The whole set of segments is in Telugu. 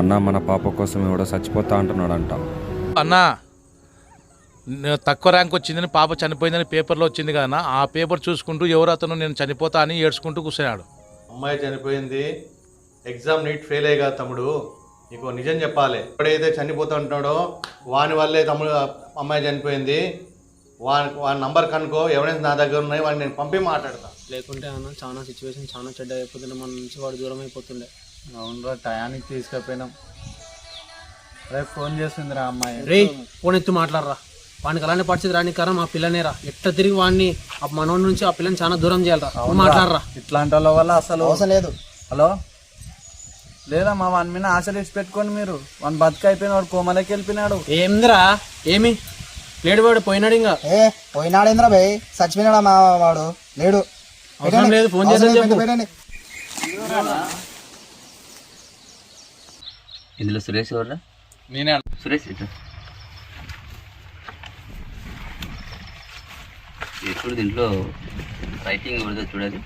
అన్న మన పాప కోసం ఎవడో చచ్చిపోతా అంటున్నాడంట. అన్నా తక్కువ ర్యాంక్ వచ్చిందని పాప చనిపోయిందని పేపర్లో వచ్చింది కదా ఆ పేపర్ చూసుకుంటూ ఎవరు అతను నేను చనిపోతా అని ఏడ్చుకుంటూ కూర్చున్నాడు. అమ్మాయి చనిపోయింది. ఎగ్జామ్ నీట్ ఫెయిల్ అయ్యగా తమ్ముడు. నీకు నిజం చెప్పాలి. ఎప్పుడైతే చనిపోతా ఉంటున్నాడో వాని వల్లే తమ్ముడు అమ్మాయి చనిపోయింది. వాని వాని నంబర్ కనుకో ఎవరైనా నా దగ్గర ఉన్నాయి వాడిని నేను పంపి మాట్లాడతా. లేకుంటే అన్న చాలా సిచ్యువేషన్ చాలా చెడ్డ అయిపోతుండే. మన నుంచి వాడు దూరం అయిపోతుండే. అవునరా టయానికి తీసుకుపోయినాం. రేపు ఫోన్ చేస్తుందిరా అమ్మాయి. రే ఫోన్ ఎత్తి మాట్లాడరా. వానికి అలానే పరిస్థితి రాని కారణం ఆ పిల్లనేరా. ఎట్లా తిరిగి వాడిని ఆ మనోడి నుంచి ఆ పిల్లని చాలా దూరం చేయాలరా. మాట్లాడరా. ఇట్లాంటి వాళ్ళ వల్ల అసలు అవసరం లేదు. హలో? లేదా మా వాని మీద ఆశలు ఇచ్చి పెట్టుకోండి మీరు. వాని బతుకు అయిపోయిన వాడు కోమలకి వెళ్ళిపోయినాడు. ఏందిరా? ఏమి? లేడు వాడు పోయినాడు ఇంకా. ఏ పోయినాడేంద్రా భయ్ చచ్చిపోయినాడా మా వాడు? లేడు. అవసరం లేదు ఫోన్ చేసి చెప్పు. ఇందులో సురేష్ ఎవర్రా? నేనే సురేష్ ఇట్లా ఎప్పుడు దీంట్లో రైటింగ్ ఎవరిదో చూడాలి.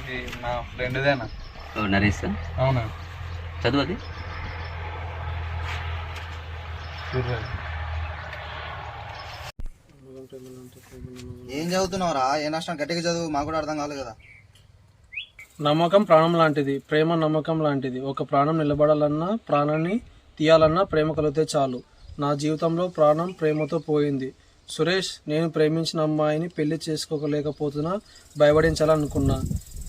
ఇది నా ఫ్రెండ్దేనా? ఓ, నరేష్ అవునా? చదువు అది? ఏం చదువుతున్నావురా? ఏ నష్టం? గట్టిగా చదువు మాకు కూడా అర్థం కావాలి కదా. నమ్మకం ప్రాణం లాంటిది ప్రేమ నమ్మకం లాంటిది. ఒక ప్రాణం నిలబడాలన్నా ప్రాణాన్ని తీయాలన్నా ప్రేమ కలిగితే చాలు. నా జీవితంలో ప్రాణం ప్రేమతో పోయింది. సురేష్ నేను ప్రేమించిన అమ్మాయిని పెళ్ళి చేసుకోలేకపోతున్నా భయపడించాలనుకున్నా.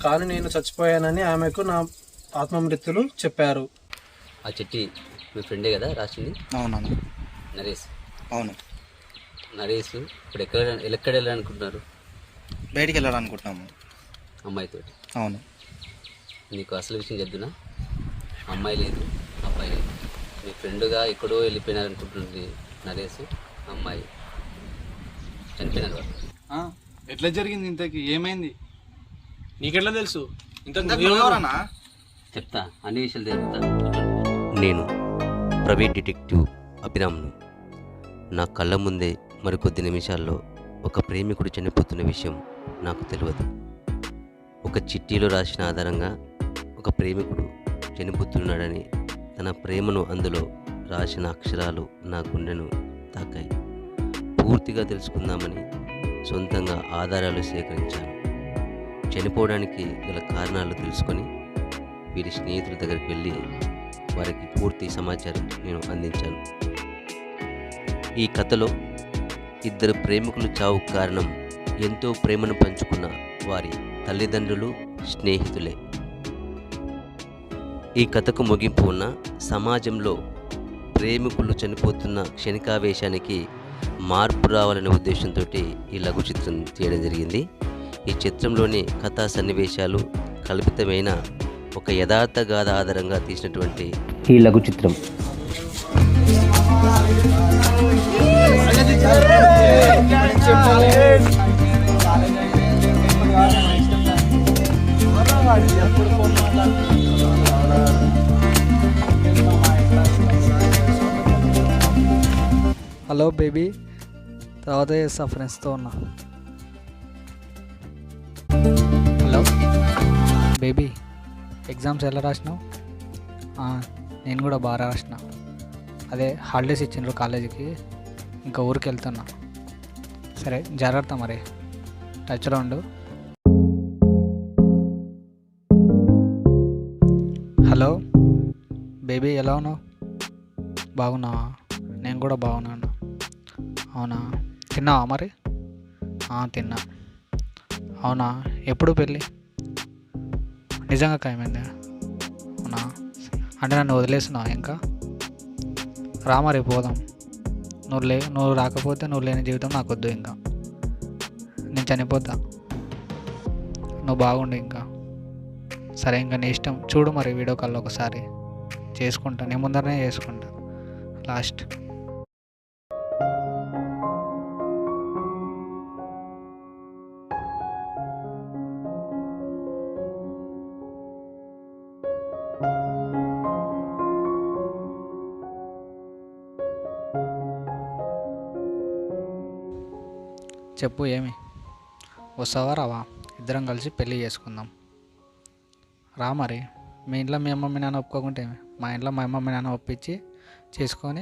కానీ నేను చచ్చిపోయానని ఆమెకు నా ఆత్మమృత్యులు చెప్పారు. ఆ చెట్టి మీ ఫ్రెండే కదా రాసింది? అవునవును. నరేష్. అవును. నరేష్ ఇప్పుడు ఎక్కడ ఎక్కడ వెళ్ళాలనుకుంటున్నారు బయటికి వెళ్ళాలనుకుంటున్నాము. అమ్మాయితోటి. అవును. నీకు అసలు విషయం చెప్తున్నా? అమ్మాయి లేదు అబ్బాయి లేదు. మీ ఫ్రెండ్గా ఎక్కడో వెళ్ళిపోయినారనుకుంటుంది నరేష్ అమ్మాయి. చనిపోయినారు వాళ్ళు. ఎట్లా జరిగింది ఇంతకి? ఏమైంది? నీకెట్లా తెలుసు? ఇంత ఎవరన్నా చెప్తా అన్ని విషయాలు తెలుపుతా. నేను ప్రైవేట్ డిటెక్టివ్ అభిరామ్ను. నా కళ్ళ ముందే మరికొద్ది నిమిషాల్లో ఒక ప్రేమికుడు చనిపోతున్న విషయం నాకు తెలియదు. ఒక చిట్టీలో రాసిన ఆధారంగా ఒక ప్రేమికుడు చనిపోతున్నాడని తన ప్రేమను అందులో రాసిన అక్షరాలు నా గుండెను తాకాయి. పూర్తిగా తెలుసుకుందామని సొంతంగా ఆధారాలు సేకరించాను. చనిపోవడానికి గల కారణాలు తెలుసుకొని వీరి స్నేహితుల దగ్గరికి వెళ్ళి వారికి పూర్తి సమాచారం నేను అందించాను. ఈ కథలో ఇద్దరు ప్రేమికులు చావు కారణం ఎంతో ప్రేమను పంచుకున్న వారి తల్లిదండ్రులు స్నేహితులే. ఈ కథకు ముగింపు ఉన్న సమాజంలో ప్రేమికులు చనిపోతున్న క్షణికావేశానికి మార్పు రావాలనే ఉద్దేశంతో ఈ లఘు చిత్రం తీయడం జరిగింది. ఈ చిత్రంలోని కథా సన్నివేశాలు కల్పితమైన ఒక యథార్థ గాథ ఆధారంగా తీసినటువంటి ఈ లఘు చిత్రం. హలో బేబీ తర్వాత చేస్తా ఫ్రెండ్స్తో ఉన్నా. హలో బేబీ ఎగ్జామ్స్ ఎలా రాసినావు? నేను కూడా బాగా రాసిన. అదే హాలిడేస్ ఇచ్చిండ్రు కాలేజీకి ఇంకా ఊరికి వెళ్తున్నా సరే జాగ్రత్త మరి. టచ్లో ఉండు. బేబీ ఎలా ఉన్నావు? బాగున్నావా? నేను కూడా బాగున్నాను అవునా? తిన్నావా మరి? తిన్నా. అవునా? ఎప్పుడు పెళ్ళి? నిజంగా ఖాయమైందా? అవునా? అంటే నన్ను వదిలేసినా ఇంకా? రా మరి పోదాం. నువ్వు లే నువ్వు రాకపోతే నువ్వు లేని జీవితం నాకు వద్దు ఇంకా. నేను చనిపోతా. నువ్వు బాగుండు ఇంకా. సరే ఇంకా నీ ఇష్టం. చూడు మరి వీడియో కాల్లో ఒకసారి. చేసుకుంటా. నేను ముందరనే చేసుకుంటా. లాస్ట్ చెప్పు ఏమి? వస్తావా రావా? ఇద్దరం కలిసి పెళ్ళి చేసుకుందాం. రా మరి. మీ ఇంట్లో మీ అమ్మ మీ నాన్న ఒప్పుకోకుంటే మా ఇంట్లో మా అమ్మ మీ నాన్న ఒప్పించి చేసుకొని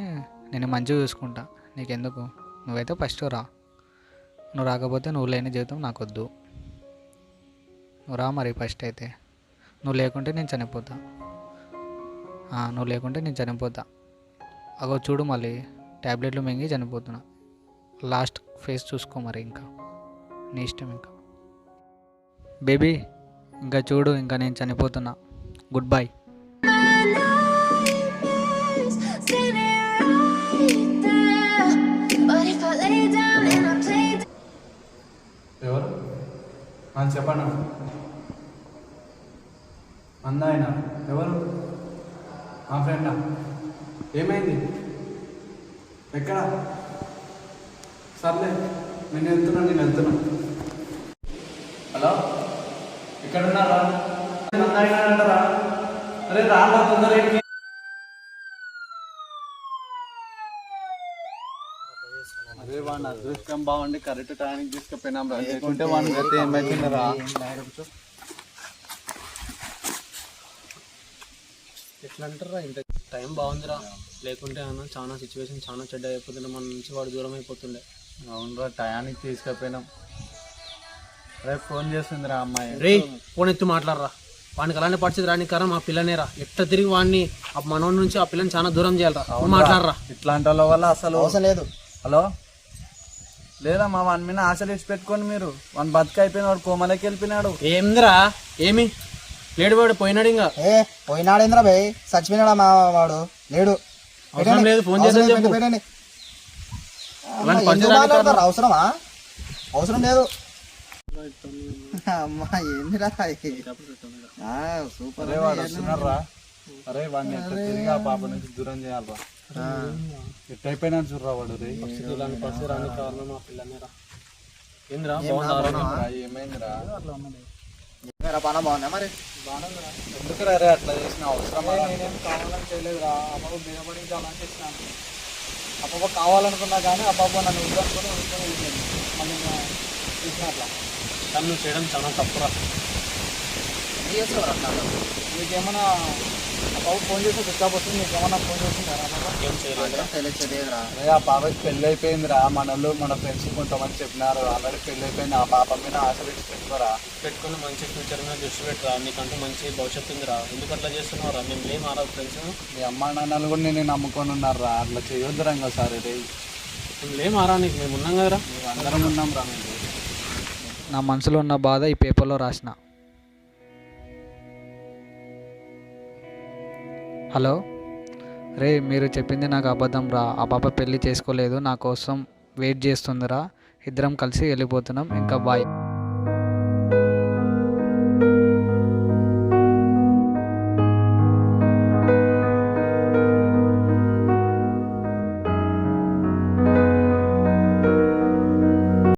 నేను మంచిగా చూసుకుంటా. నీకెందుకు? నువ్వైతే ఫస్ట్ రా. నువ్వు రాకపోతే నువ్వు లేని జీవితం నాకు వద్దు నువ్వు రా మరి ఫస్ట్ అయితే. నువ్వు లేకుంటే నేను చనిపోతా. నువ్వు లేకుంటే నేను చనిపోతా. అగో చూడు మళ్ళీ ట్యాబ్లెట్లు మింగి చనిపోతున్నా. లాస్ట్ ఫేస్ చూసుకో మరి ఇంకా. నీ ఇష్టం ఇంకా. బేబీ ఇంకా చూడు ఇంకా నేను చనిపోతున్నా. Goodbye. అని చెప్పండి అందాయన ఎవరు? మా ఫ్రెండా? ఏమైంది? ఎక్కడ? సర్లే నేను వెళ్తున్నా నేను వెళ్తున్నా. హలో? ఎక్కడున్నారా? అందాయన అంటారా? అరే రాళ్ళ తొందర ఏంటి? అరే వాడిని అదృష్టం బాగుండి కరెక్ట్ టైంకి తీసుకుపోయినాం రా. లేకుంటే వాడిని గతి ఏమైతుందిరా ఎట్లా అంటారా ఇంత టైం బాగుందిరా. లేకుంటే అన్న చాలా సిచ్యువేషన్ చాలా చెడ్డ అయిపోతుండే. మన నుంచి వాడు దూరం అయిపోతుండే. అవునరా టయానికి తీసుకుపోయినాం. రేపు ఫోన్ చేస్తుందిరా అమ్మాయి. రే ఫోన్ ఎత్తి మాట్లాడరా. వానికి అలానే పరిస్థితి రాని కారణం ఆ పిల్లనేరా. ఎట్లా తిరిగి వాడిని ఆ మనోడి నుంచి ఆ పిల్లని చాలా దూరం చేయాలరా. మాట్లాడరా. ఇట్లాంటి వాళ్ళ వల్ల అసలు అవసరం లేదు. హలో? లేదా మా వాని మీద ఆశలు ఇచ్చి పెట్టుకోండి మీరు. వాని బతుకు అయిపోయిన వాడు కోమలకి వెళ్ళిపోయినాడు. ఏందిరా? ఏమి? లేడు వాడు పోయినాడు ఇంకా. ఏ పోయినాడేంద్రా భయ్ చచ్చిపోయినాడా మా వాడు? లేడు. అవసరం లేదు ఫోన్ చేసి అవసరం చెప్పు. పెట్టండి, పెట్టండి. అమ్మా, అలాంటి ఎందుకు పరిస్థితి రాని మాట్లాడతారు? అవసరమా? అవసరం లేదు. అమ్మా ఏందిరా? ఇది? ఆ, సూపర్. అరే వాడు వస్తున్నారా అరే వాడిని ఎట్లా తిరిగి ఆ పాప నుంచి దూరం చేయాలరా. ఎట్టయిపోయినా చూడరా వాడు రే. ఇలాంటి పరిస్థితి రాని కారణం ఆ పిల్లనేరా ఏందిరా బాగుందా ఆరోగ్యం? రా, ఏమైందిరా? పనం బాగుందా మరి? ఎందుకురా రే అట్లా చేసిన? అవసరమా? నేనేం కావాలని చేయలేదురా. అమ్మ బీదపడించాలని చేసినాను. అప్ప కావాలనుకున్నా కానీ అప్ప నన్ను వెళ్ళింది. మళ్ళీ ఇంకా చేసిన అట్లా నువ్వు చేయడం చాలా తప్పురా. ఏం చేస్తావురా అప్ప ఫోన్ చేసి డిస్టర్బ్ వస్తుంది ఫోన్ ఏం అరే ఆ పాపకి పెళ్ళి అయిపోయిందిరా మన వాళ్ళు మన ఫ్రెండ్స్ కొంతమంది చెప్పినారు. ఆల్రెడీ పెళ్ళి అయిపోయింది ఆ పాప మీద ఆశ పెట్టి పెట్టుకోరా. పెట్టుకుని మంచి ఫ్యూచర్ మీద దృష్టి పెట్టరా? నీకంటూ మంచి భవిష్యత్తు ఉందిరా. ఎందుకు అట్లా చేస్తున్నావురా? మేము లేం ఆరా ఫ్రెండ్స్ మీ అమ్మ నాన్నలు కూడా నేను నమ్ముకొని ఉన్నారా అట్లా చేయొద్దురా ఇంకోసారి రే. మేము లేం ఆరా నీకు? మేము ఉన్నాం కదరా. అందరం ఉన్నాం రా మేము. నా మనసులో ఉన్న బాధ ఈ పేపర్లో రాసిన. హలో? రే మీరు చెప్పింది నాకు అబద్ధం రా. ఆ పాప పెళ్ళి చేసుకోలేదు. నా కోసం వెయిట్ చేస్తుందిరా. ఇద్దరం కలిసి వెళ్ళిపోతున్నాం. ఇంకా బాయ్